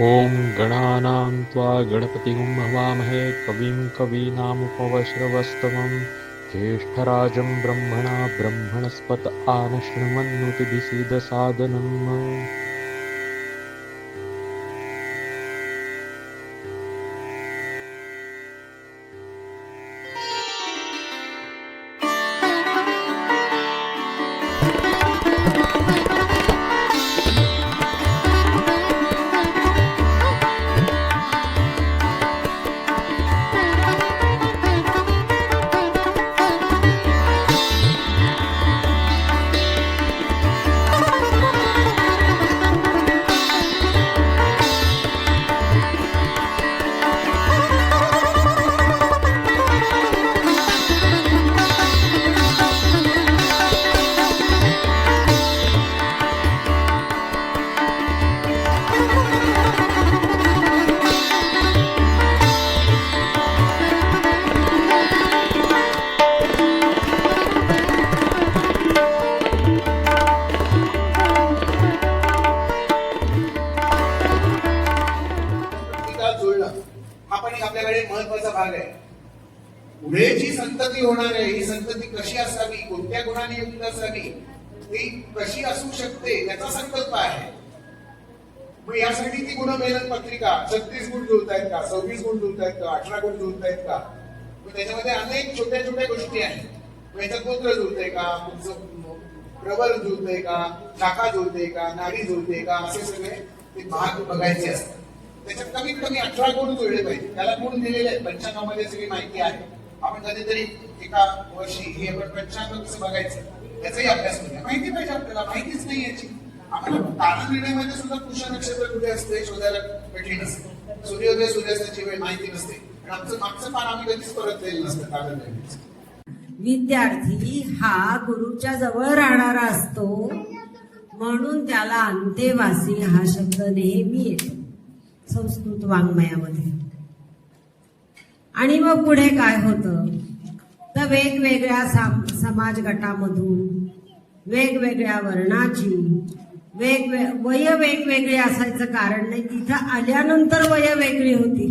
ॐ गणानां त्वा गणपतिं हवामहे कविं कवीनामुपवश्रवस्तमं। ज्येष्ठराजं ब्रह्मणा ब्रह्मणस्पत आनशृण्वन्नुतिभिसीदसादनम् संकल्प आहे. मग यासाठी ती गुणमेलन पत्रिका छत्तीस गुण जुळतायत का? सव्वीस गुण जुळतायत का? अठरा गुण जुळतायत का? मग त्याच्यामध्ये अनेक छोट्या छोट्या गोष्टी आहेत. मग याच्यात गोत्र जुळतंय का? तुमचं प्रबल जुळतंय का? शाखा जुळते का? नाडी जुळते का? असे सगळे ते भाग बघायचे असतात. त्याच्यात कमीत कमी अठरा गुण जुळले पाहिजे त्याला गुण दिलेले आहेत. पंचांगामध्ये सगळी माहिती आहे. आपण कधीतरी एका वर्षी हे आपण पंचांग कसं बघायचं? त्याचाही अभ्यास करूया. माहिती पाहिजे आपल्याला. माहितीच नाही याची. आम्हाला तारण निर्णयामध्ये सुद्धा पुष्य नक्षत्र कुठे असते शोधायला कठीण असते सूर्योदय सूर्यास्ताची वेळ माहिती नसते. आमचं मागचं पान आम्ही कधीच परत केलेलं नसतं तारण निर्णयाचं विद्यार्थी हा गुरुच्या जवळ राहणारा असतो. म्हणून त्याला अंतेवासी हा शब्द नेहमी येतो. संस्कृत वाङ्मयामध्ये. आणि मग पुढे काय होतं? तर वेगवेगळ्या समाज गटामधून वेगवेगळ्या वर्णाची वेगवे वय वेगवेगळे असायचं कारण नाही. तिथं आल्यानंतर वय वेगळी होती.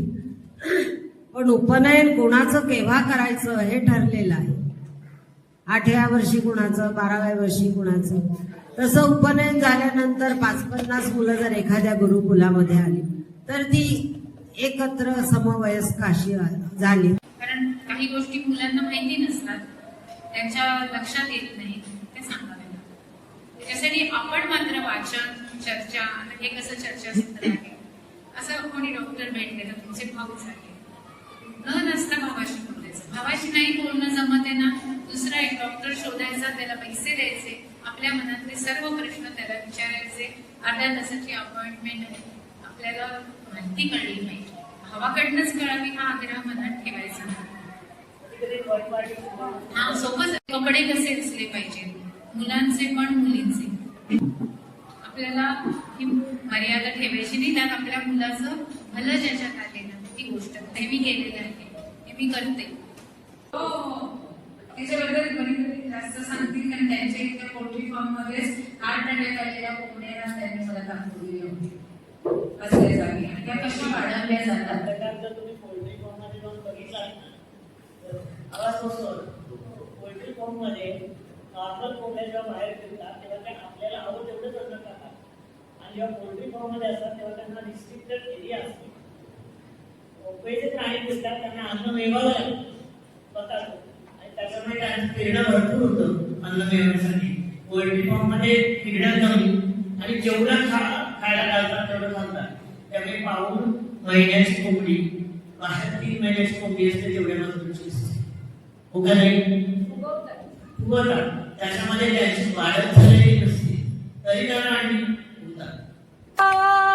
पण उपनयन कोणाचं केव्हा करायचं हे ठरलेलं आहे. आठव्या वर्षी कुणाचं बाराव्या वर्षी कुणाचं. तसं उपनयन झाल्यानंतर पाच पन्नास मुलं जर एखाद्या गुरुकुलामध्ये आली तर ती एकत्र समवयस्क अशी झाली. कारण काही गोष्टी मुलांना माहिती नसतात. त्यांच्या लक्षात येत नाही. ते सांगावे त्याच्यासाठी आपण मात्र वाचन चर्चा आता हे कसं चर्चासत्र आहे? असं कोणी डॉक्टर भेटले तर तुमचे भाऊ सारखे न नसता भावाशी बोलायचं. भावाशी नाही बोलणं जमत आहे ना? दुसरा एक डॉक्टर शोधायचा त्याला पैसे द्यायचे. आपल्या मनातले सर्व प्रश्न त्याला विचारायचे. अर्ध्या तासाची अपॉइंटमेंट आपल्याला माहिती कळली पाहिजे. भावाकडनंच कळावी हा आग्रह मनात ठेवायचा. हा सोबत कपडे कसे असले पाहिजे? मुलांचे पण मुलींचे. आपल्याला ही मर्यादा ठेवायची नाही त्यात आपल्या मुलाचं भलं ज्याच्यात आलेलं ती गोष्ट ते मी केलेलं आहे. हे मी करते. हो. त्याच्याबद्दल कोणीतरी जास्त सांगतील कारण त्यांच्या इथे पोल्ट्री फॉर्म मध्येच आठ अटॅक आलेल्या कोंबड्यांना त्यांनी मला दाखवली होती. असल्या जागी. आणि त्या कशा वाढवल्या जातात. त्याच्यानंतर पोल्ट्री फॉर्ममध्ये नॉर्मल कोंबड्या जेव्हा बाहेर फिरतात तेव्हा त्या आपल्याला हवं तेवढंच अन्न जेव्हा पोल्ट्री फॉर्ममध्ये असतात तेव्हा त्यांना रिस्ट्रिक्टेड एरिया असतो. मोकळे जे प्राणी फिरतात त्यांना अन्न मिळवावं लागतं. आणि त्याच्यामुळे त्यांचं फिरणं भरपूर होतं अन्न मिळवण्यासाठी. पोल्ट्री फॉर्ममध्ये फिरणं कमी. आणि जेवढं खा खायला घालतात तेवढं खातात त्यामुळे पाहून महिन्याची कोंबडी बाहेर तीन महिन्याची कोंबडी असते तेवढ्या मजबूतची असते. हो का नाही? फुगवतात त्याच्यामध्ये त्यांची वाढत झालेली नसते. तरी त्यांना 감사합니다.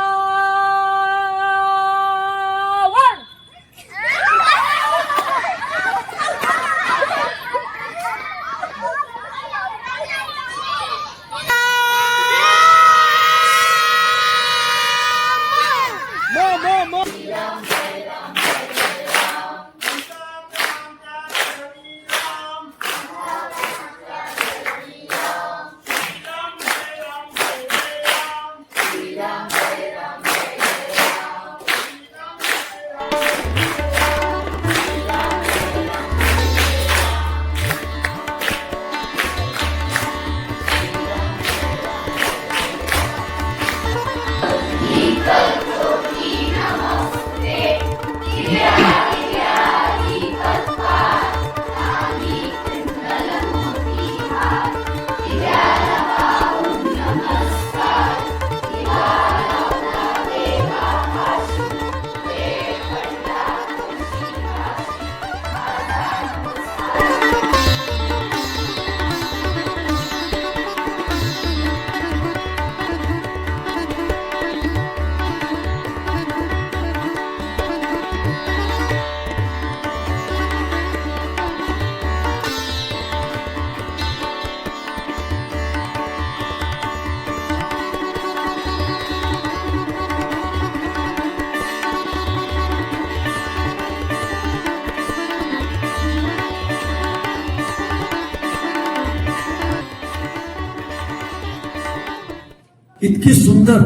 इतकी सुंदर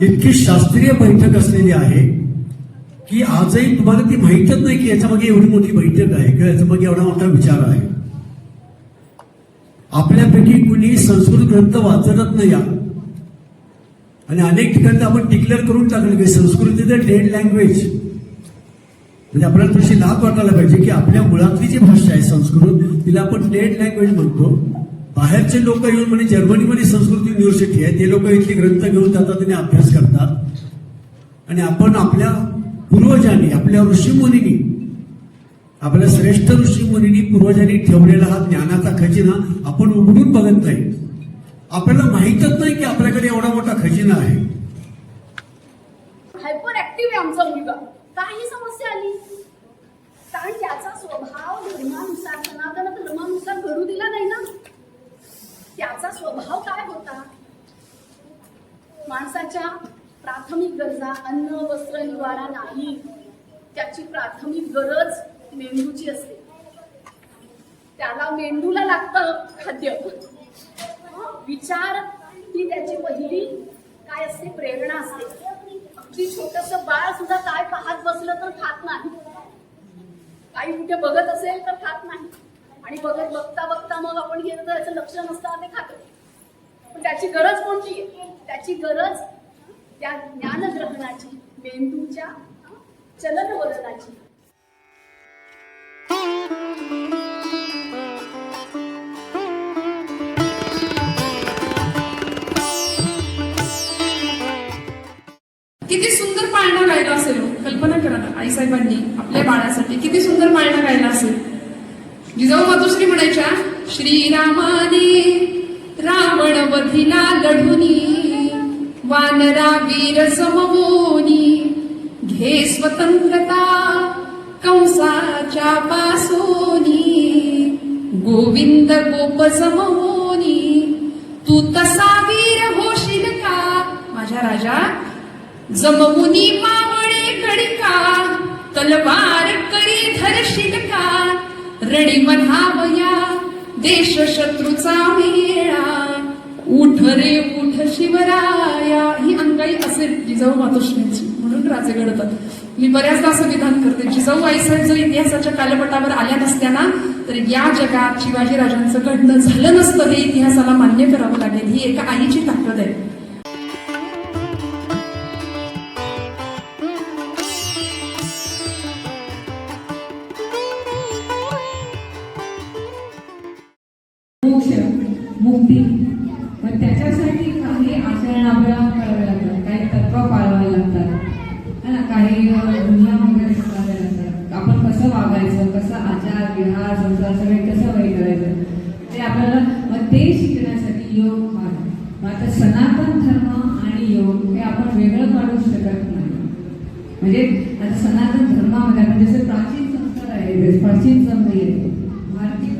इतकी शास्त्रीय बैठक असलेली आहे की आजही तुम्हाला ती माहितच नाही की याच्या मागे एवढी मोठी बैठक आहे किंवा याच्या मागे एवढा मोठा विचार आहे. आपल्यापैकी कुणी संस्कृत ग्रंथ वाचतच नाही या आणि अनेक ठिकाणी आपण डिक्लेअर करून टाकलं की Sanskrit is a dead language म्हणजे आपल्याला थोडीशी लाभ वाटायला पाहिजे की आपल्या मुळातली जी भाषा आहे संस्कृत तिला आपण डेड लँग्वेज म्हणतो. बाहेरचे लोक येऊन म्हणजे जर्मनीमध्ये संस्कृत युनिव्हर्सिटी आहे ते लोक इथले ग्रंथ घेऊन जातात आणि अभ्यास करतात. आणि आपण आपल्या पूर्वजांनी आपल्या ऋषीमुनींनी आपल्या श्रेष्ठ ऋषीमुनींनी पूर्वजांनी ठेवलेला हा ज्ञानाचा खजिना आपण उघडून बघत नाही. आपल्याला माहीतच नाही की आपल्याकडे एवढा मोठा खजिना आहे. हायपर ऍक्टिव्ह आहे आमचा मुलगा. काही समस्या आली? कारण त्याचा स्वभाव धर्मानुसार सनातन धर्मानुसार घडू दिला नाही ना. त्याचा स्वभाव काय होता? माणसाच्या प्राथमिक गरजा अन्न वस्त्र निवारा नाही. त्याची प्राथमिक गरज मेंदूची असते. त्याला मेंदूला लागतं खाद्य. विचार ही त्याची पहिली काय असते? प्रेरणा असते. अगदी छोटस बाळ सुद्धा काय पाहत बसलं तर खात नाही. काही कुठे बघत असेल तर खात नाही. आणि बघत बघता बघता मग आपण गेलो तर याचं लक्ष नसतं ते खातो. पण त्याची गरज कोणती आहे? त्याची गरज त्या ज्ञानग्रहणाची मेंदूच्या चलनवलनाची. किती सुंदर पाळणा गायला असेल हो. कल्पना करा आई आईसाहेबांनी आपल्या बाळासाठी किती सुंदर पाळणा गायला असेल. जिजाऊ मातोश्री म्हणायच्या श्रीरामाने रावण वधिला लढुनी वानरा वीर समवोनी घे स्वतंत्रता कंसाच्या पासोनी गोविंद गोप समवोनी तू तसा वीर होशील का? माझ्या राजा जममुनी मावळे कडिका तलवार करी धरशील का? रडी म्हणावया देश शत्रूचा मेळा. उठ रे उठ शिवराया. ही अंगाई असेल जिजाऊ मातोश्रींची म्हणून राजे घडतात. मी बऱ्याचदा असं विधान करते जिजाऊ आईसाहेब जर इतिहासाच्या कालपटावर आल्या नसत्या ना तर या जगात शिवाजीराजांचं घडणं झालं नसतं हे इतिहासाला मान्य करावं लागेल. ही एका आईची ताकद आहे. म्हणजे आता सनातन धर्मामध्ये आपण जसे प्राचीन संस्कार आहे प्राचीन संधी आहे भारतीय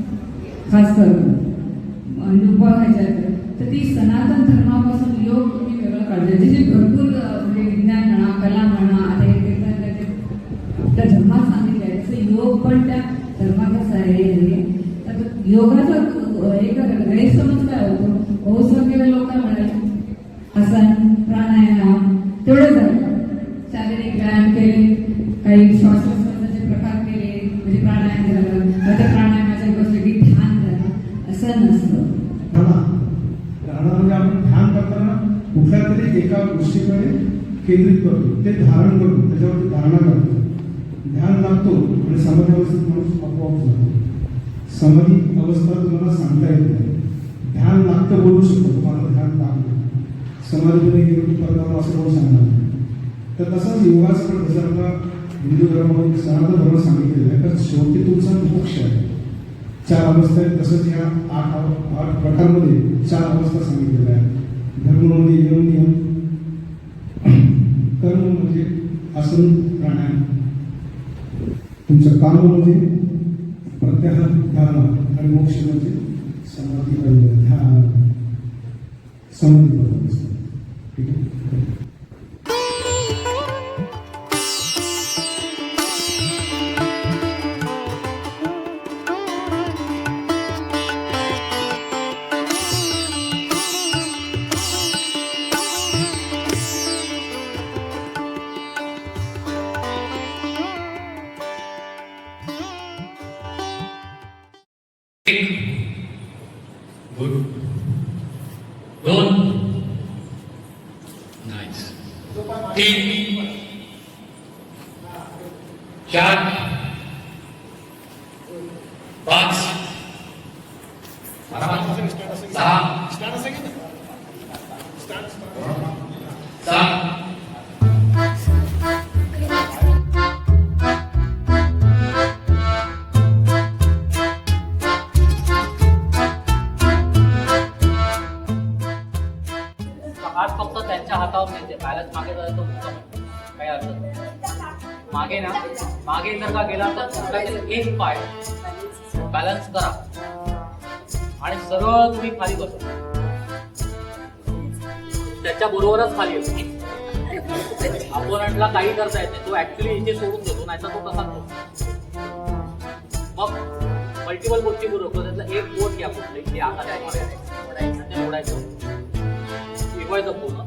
खास करून ह्याच्यात तर ती सनातन धर्मापासून योग तुम्ही वेगळं काढले त्याचे भरपूर करतो ते धारण करतो त्याच्यावरती धारणा करतो. ध्यान लागतो आणि समाधी अवस्थेत माणूस आपोआप जातो. समाधी अवस्था तुम्हाला सांगता येत नाही. ध्यान लागतं बोलू शकतो तुम्हाला ध्यान लागतं. समाधीमध्ये गेलो परत असं कोण सांगणार नाही. तर तसाच योगाचं पण जसं आपला हिंदू धर्मामध्ये सनातन धर्म सांगितलेलं आहे तर शेवटी तुमचा मोक्ष आहे. चार अवस्था आहेत तसंच या आठ आठ प्रकारमध्ये चार अवस्था सांगितलेल्या आहेत. धर्म नियम नियम आसन प्राणायाम तुमचं काम म्हणजे प्रत्याहार धारणा आणि मोक्ष म्हणजे समाधी म्हणजे ध्यान. समाधी. टक्का गेला तर कुठलातरी एक पाय. बॅलन्स करा. आणि सरळ तुम्ही खाली बसा. त्याच्या बरोबरच खाली येतो. अपोनंटला काही करता येत नाही. तो ऍक्च्युली इथे सोडून देतो नाहीतर तो तसाच होतो. मग मल्टिपल गोष्टी बरोबर त्यातलं एक बोट घ्या कुठलं इथे आता ते ओढायचं शिकवायचं पूर्ण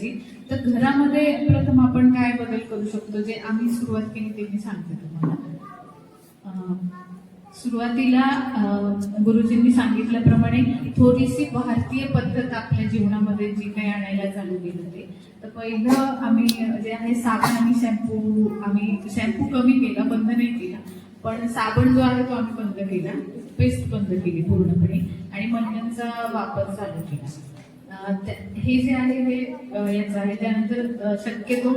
करायची. तर घरामध्ये प्रथम आपण काय बदल करू शकतो जे आम्ही सुरुवात केली ते मी सांगते तुम्हाला. सुरुवातीला गुरुजींनी सांगितल्याप्रमाणे थोडीशी भारतीय पद्धत आपल्या जीवनामध्ये जी काही आणायला चालू केली होती. तर पहिलं आम्ही जे आहे साबण आणि शॅम्पू आम्ही शॅम्पू कमी केला बंद नाही केला. पण साबण जो आहे तो आम्ही बंद केला. पेस्ट बंद केली पूर्णपणे. आणि मंडणचा वापर चालू केला. हे जे आहे हे याचं आहे. त्यानंतर शक्यतो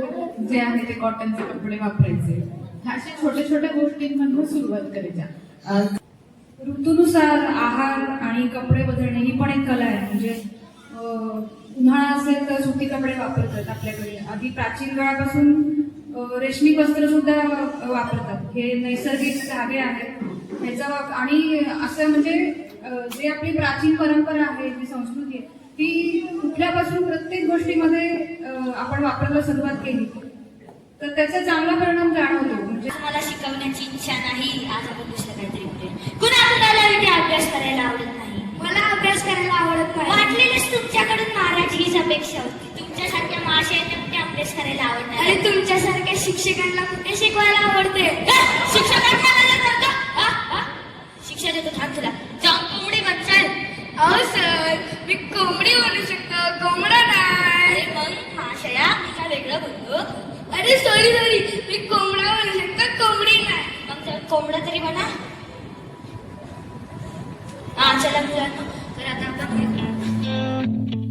जे आहे ते कॉटनचे कपडे वापरायचे. अशा छोट्या छोट्या गोष्टींमधून सुरुवात करायच्या ऋतूनुसार आहार आणि कपडे बदलणे ही पण एक कला आहे. म्हणजे उन्हाळा असेल तर सुती कपडे वापरतात आपल्याकडे. आधी प्राचीन काळापासून रेशमी वस्त्र सुद्धा वापरतात. हे नैसर्गिक धागे आहेत. ह्याचा आणि असं म्हणजे जे आपली प्राचीन परंपरा आहे जी संस्कृती आहे ती कुठल्यापासून प्रत्येक गोष्टीमध्ये आपण वापरायला सुरुवात केली. तर त्याचा चांगला परिणाम जाणवतो. म्हणजे मला शिकवण्याची इच्छा नाही आज आपण दुसरं काहीतरी करूया कुणा कुणाला इथे अभ्यास करायला आवडत नाही? मला अभ्यास करायला आवडत नाही. वाटलेलीच तुमच्याकडून महाराजगीच अपेक्षा होती. तुमच्यासारख्या माशांना कुठे अभ्यास करायला आवडणार? आणि तुमच्यासारख्या शिक्षकांना कुठे शिकवायला आवडते शिक्षकांना शिक्षा देतो थांब तुला. अहो सर मी कोंबडी बोलू शकतो. कोंबडा नाही मग महाशया मी काय वेगळं बोललो अरे सॉरी सॉरी मी कोंबडा म्हणू शकतो कोंबडी नाही मग जर कोंबडा तरी म्हणा हा चला मुलांना तर आता आपण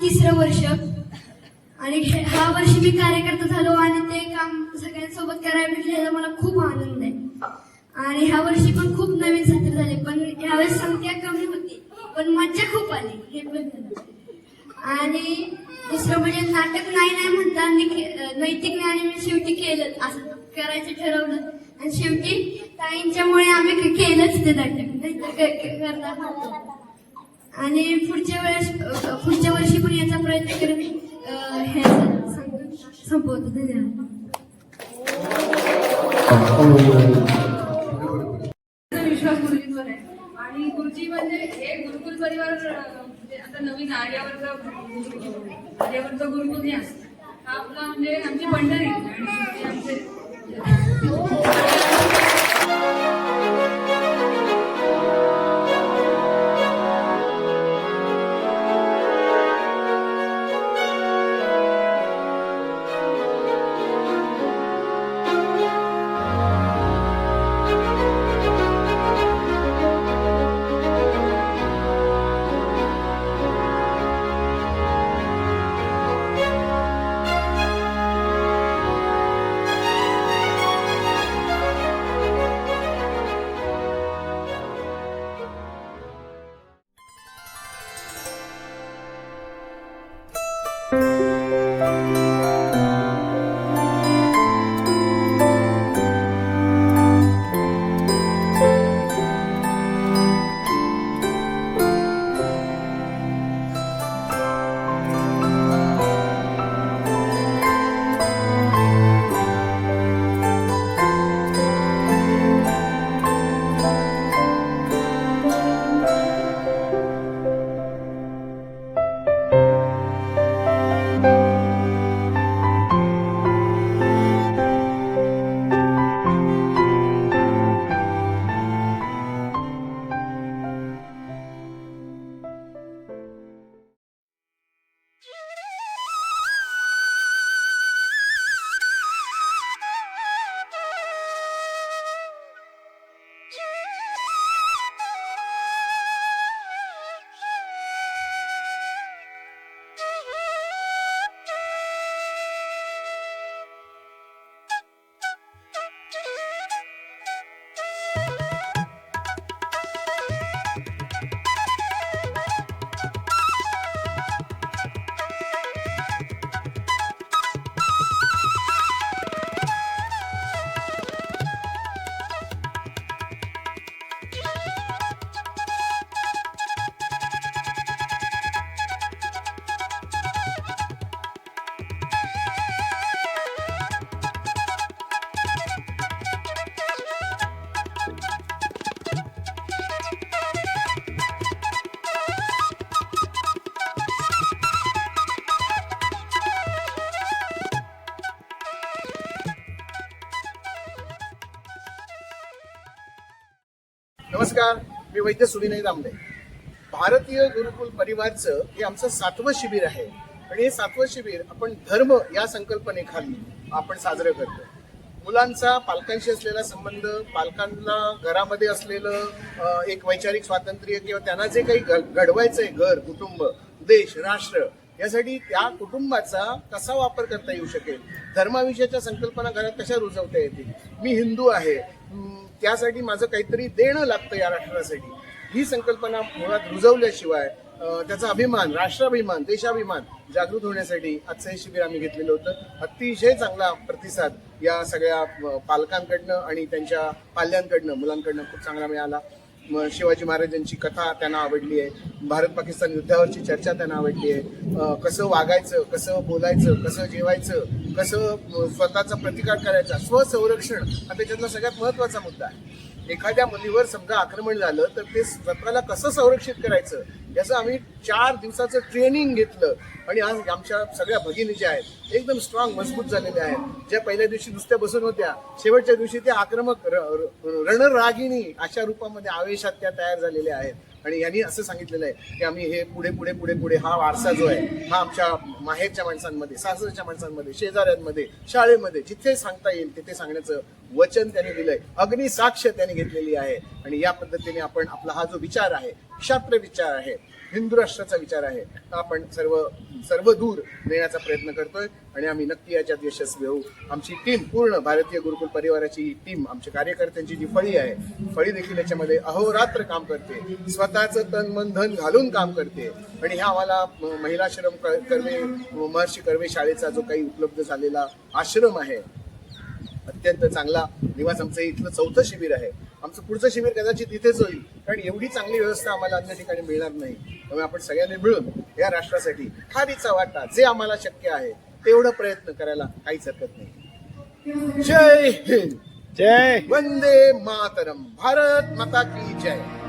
तिसरं वर्ष. आणि हा ह्या वर्षी मी कार्यकर्ता झालो आणि ते काम सगळ्यांसोबत करायला भेटले याचा मला खूप आनंद आहे. आणि ह्या वर्षी पण खूप नवीन सत्र झाले पण यावेळेस संख्या कमी होती पण मज्जा खूप आली हे पण आणि दुसरं म्हणजे नाटक नाही नाही म्हणता नैतिक ज्ञानी मी शेवटी केलं असं करायचं ठरवलं. आणि शेवटी ताईंच्यामुळे आम्ही केलंच ते नाटक नाहीतर करणार? आणि पुढच्या वेळेस पुढच्या वर्षी पण याचा प्रयत्न करेन. हे संपवतो. धन्यवाद. विश्वास गुरुजींवर आहे. आणि गुरुजी म्हणजे हे गुरुकुल परिवार म्हणजे आता नवीन आर्यावर्त गुरुकुल गुरुकुल असतं. हा आपला म्हणजे आमची पंढरी. आणि आमचे नमस्कार मी वैद्य सुविनय दामले भारतीय गुरुकुल परिवारचं हे आमचं सातवं शिबिर आहे. आणि हे सातवं शिबिर आपण धर्म या संकल्पनेखाली आपण साजरं करतो. मुलांचा पालकांशी असलेला संबंध पालकांना घरामध्ये असलेलं एक वैचारिक स्वातंत्र्य किंवा त्यांना जे काही घडवायचं आहे घर कुटुंब देश राष्ट्र यासाठी त्या कुटुंबाचा कसा वापर करता येऊ शकेल? धर्माविषयाच्या संकल्पना घरात कशा रुजवता येतील? मी हिंदू आहे त्यासाठी माझं काहीतरी देणं लागतं या राष्ट्रासाठी. ही संकल्पना मुळात रुजवल्याशिवाय त्याचा अभिमान राष्ट्राभिमान देशाभिमान जागृत होण्यासाठी आजचं हे शिबिर आम्ही घेतलेलं होतं. अतिशय चांगला प्रतिसाद या सगळ्या पालकांकडनं आणि त्यांच्या पाल्यांकडनं मुलांकडनं खूप चांगला मिळाला. शिवाजी महाराजांची कथा त्यांना आवडली आहे. भारत पाकिस्तान युद्धावरची चर्चा त्यांना आवडली आहे. कसं वागायचं कसं बोलायचं कसं जेवायचं कसं स्वतःचा प्रतिकार करायचा स्वसंरक्षण हा त्याच्यातला सगळ्यात महत्त्वाचा मुद्दा आहे. एखाद्या मुलीवर समजा आक्रमण झालं तर ते स्वतःला कसं संरक्षित करायचं याचं आम्ही चार दिवसाचं ट्रेनिंग घेतलं. आणि आज आमच्या सगळ्या भगिनी ज्या आहेत एकदम स्ट्रॉंग मजबूत झालेल्या आहेत. ज्या पहिल्या दिवशी नुसत्या बसून होत्या शेवटच्या दिवशी त्या आक्रमक र- र- रणरागिणी अशा रूपामध्ये आवेशात त्या तयार झालेल्या आहेत. आणि यांनी असं सांगितलेलं आहे की आम्ही हे पुढे पुढे पुढे पुढे हा वारसा जो आहे हा आमच्या माहेरच्या माणसांमध्ये सासरच्या माणसांमध्ये शेजाऱ्यांमध्ये शाळेमध्ये जिथे सांगता येईल तिथे सांगण्याचं वचन त्यांनी दिलंय. अग्निसाक्ष त्यांनी घेतलेली आहे. आणि या पद्धतीने आपण आपला हा जो विचार आहे क्षात्र विचार आहे हिंदू राष्ट्राचा विचार आहे. हा आपण सर्व सर्व दूर नेण्याचा प्रयत्न करतोय आणि आम्ही नक्की याच्यात यशस्वी होऊ. आमची टीम पूर्ण भारतीय गुरुकुल परिवाराची टीम आमच्या कार्यकर्त्यांची जी फळी आहे फळी देखील याच्यामध्ये अहोरात्र काम करते. स्वतःचं तन मन धन घालून काम करते. आणि ह्या आम्हाला महिलाश्रम कर्वे महर्षी कर्वे शाळेचा जो काही उपलब्ध झालेला आश्रम आहे अत्यंत चांगला. निवास आमचं इथलं चौथं शिबिर आहे. आमचं पुढचं शिबिर कदाचित इथेच होईल. कारण एवढी चांगली व्यवस्था आम्हाला अन्य ठिकाणी मिळणार नाही. त्यामुळे आपण सगळ्यांनी मिळून या राष्ट्रासाठी खारीचा वाटा जे आम्हाला शक्य आहे तेवढं प्रयत्न करायला काहीच हरकत नाही. जय हिंद. जय वंदे मातरम. भारत माता की जय.